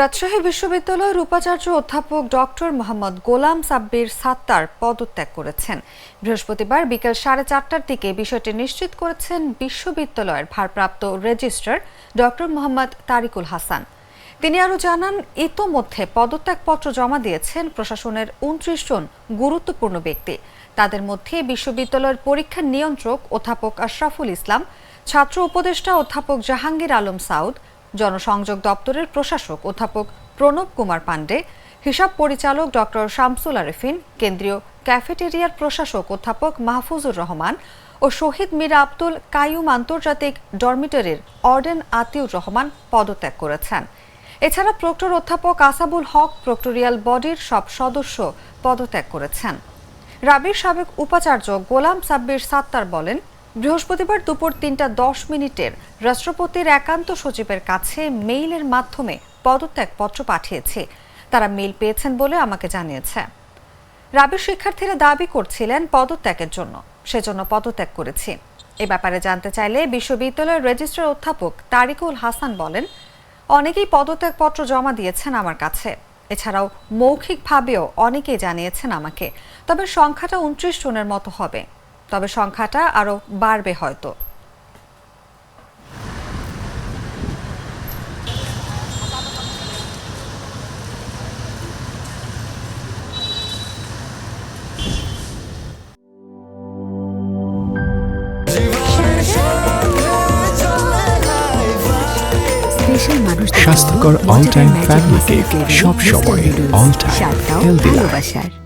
রাজশাহী বিশ্ববিদ্যালয়ের উপাচার্য অধ্যাপক ডক্টর মোহাম্মদ গোলাম সাব্বির সাত্তার পদত্যাগ করেছেন। বৃহস্পতিবার বিকেল সাড়ে চারটার দিকে বিষয়টি নিশ্চিত করেছেন বিশ্ববিদ্যালয়ের ভারপ্রাপ্ত রেজিস্ট্রার ডক্টর মোহাম্মদ তারিকুল হাসান। তিনি আরও জানান, ইতোমধ্যে পদত্যাগপত্র জমা দিয়েছেন প্রশাসনের উনত্রিশ জন গুরুত্বপূর্ণ ব্যক্তি। তাদের মধ্যে বিশ্ববিদ্যালয়ের পরীক্ষা নিয়ন্ত্রক অধ্যাপক আশরাফুল ইসলাম, ছাত্র উপদেষ্টা অধ্যাপক জাহাঙ্গীর আলম সাউদ জনসংযোগ দপ্তরের প্রশাসক অধ্যাপক প্রণব কুমার পাণ্ডে, হিসাব পরিচালক ডক্টর শামসুল আরেফিন, কেন্দ্রীয় ক্যাফেটেরিয়ার প্রশাসক অধ্যাপক মাহফুজুর রহমান ও শহীদ মীরা আব্দুল কাইয়ুম আন্তর্জাতিক ডরমিটরির অর্ডেন আতিউর রহমান পদত্যাগ করেছেন। এছাড়া প্রক্টর অধ্যাপক আসাবুল হক প্রক্টোরিয়াল বডির সব সদস্য পদত্যাগ করেছেন। রাবির সাবেক উপাচার্য গোলাম সাব্বির সাত্তার বলেন বৃহস্পতিবার দুপুর তিনটা দশ মিনিটের রাষ্ট্রপতির একান্ত সচিবের কাছে মেইলের মাধ্যমে পদত্যাগপত্র পাঠিয়েছে। তারা মেইল পেয়েছেন বলে আমাকে জানিয়েছে। রাবির শিক্ষার্থীরা দাবি করছিলেন পদত্যাগের জন্য। সেজন্য পদত্যাগ করেছি। এ ব্যাপারে জানতে চাইলে বিশ্ববিদ্যালয়ের রেজিস্ট্রার অধ্যাপক তারিকুল হাসান বলেন, অনেকেই পদত্যাগপত্র জমা দিয়েছেন আমার কাছে। এছাড়াও মৌখিকভাবেও অনেকেই জানিয়েছেন আমাকে। তবে সংখ্যাটা উনত্রিশ জনের মতো হবে। তবে সংখ্যাটা আরও বাড়বে হয়তো মানুষ স্বাস্থ্যকর all time family cake, সব সময়, time healthy life. ভালোবাসার